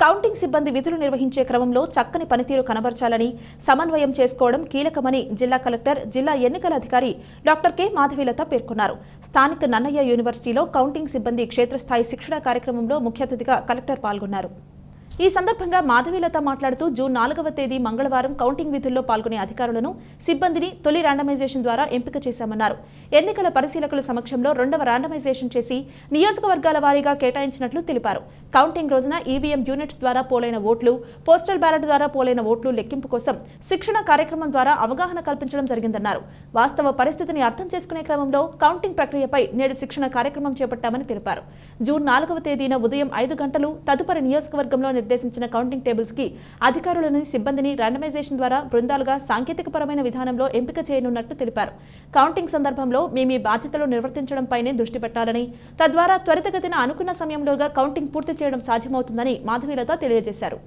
Counting సిబ్బంది విధులు నిర్వహించే క్రమంలో చక్కని పనితీరు కనబర్చాలని సమన్వయం చేసుకోవడం కీలకమని జిల్లా కలెక్టర్ జిల్లా ఎన్నికల అధికారి డాక్టర్ కె. మాధవీలత పేర్కొన్నారు. స్థానిక నన్నయ్య యూనివర్సిటీలో కౌంటింగ్ సిబ్బంది క్షేత్రస్థాయి శిక్షణ కార్యక్రమంలో ముఖ్య అతిథిగా కలెక్టర్ పాల్గొన్నారు. ఈ సందర్భంగా మాధవీలత మాట్లాడుతూ జూన్ నాలుగవ తేదీ మంగళవారం కౌంటింగ్ విధుల్లో పాల్గొనే అధికారులను సిబ్బందిని తొలి ర్యాండమైజేషన్ ద్వారా ఎంపిక చేశామన్నారు. ఎన్నికల పరిశీలకుల సమక్షంలో రెండవ ర్యాండమైజేషన్ చేసి నియోజకవర్గాల వారీగా కేటాయించినట్లు తెలిపారు. కౌంటింగ్ రోజున ఈవీఎం యూనిట్స్ ద్వారా పోలైన ఓట్లు పోస్టల్ బ్యాలెట్ ద్వారా పోలైన ఓట్లు లెక్కింపు కోసం శిక్షణ కార్యక్రమం ద్వారా అవగాహన కల్పించడం జరిగిందన్నారు. వాస్తవ పరిస్థితిని అర్థం చేసుకునే క్రమంలో కౌంటింగ్ ప్రక్రియపై నేడు శిక్షణ కార్యక్రమం చేపట్టామని తెలిపారు. జూన్ నాలుగవ తేదీన ఉదయం ఐదు గంటలు తదుపరి నియోజకవర్గంలో నిర్దేశించిన కౌంటింగ్ టేబుల్స్కి అధికారులని సిబ్బందిని ర్యాండమైజేషన్ ద్వారా బృందాలుగా సాంకేతికపరమైన విధానంలో ఎంపిక చేయనున్నట్లు తెలిపారు. కౌంటింగ్ సందర్భంలో మీ మీ బాధ్యతలు నిర్వర్తించడంపైనే దృష్టి పెట్టాలని తద్వారా త్వరితగతిన అనుకున్న సమయంలోగా కౌంటింగ్ పూర్తి చేయడం సాధ్యమవుతుందని మాధవీలత తెలియజేశారు.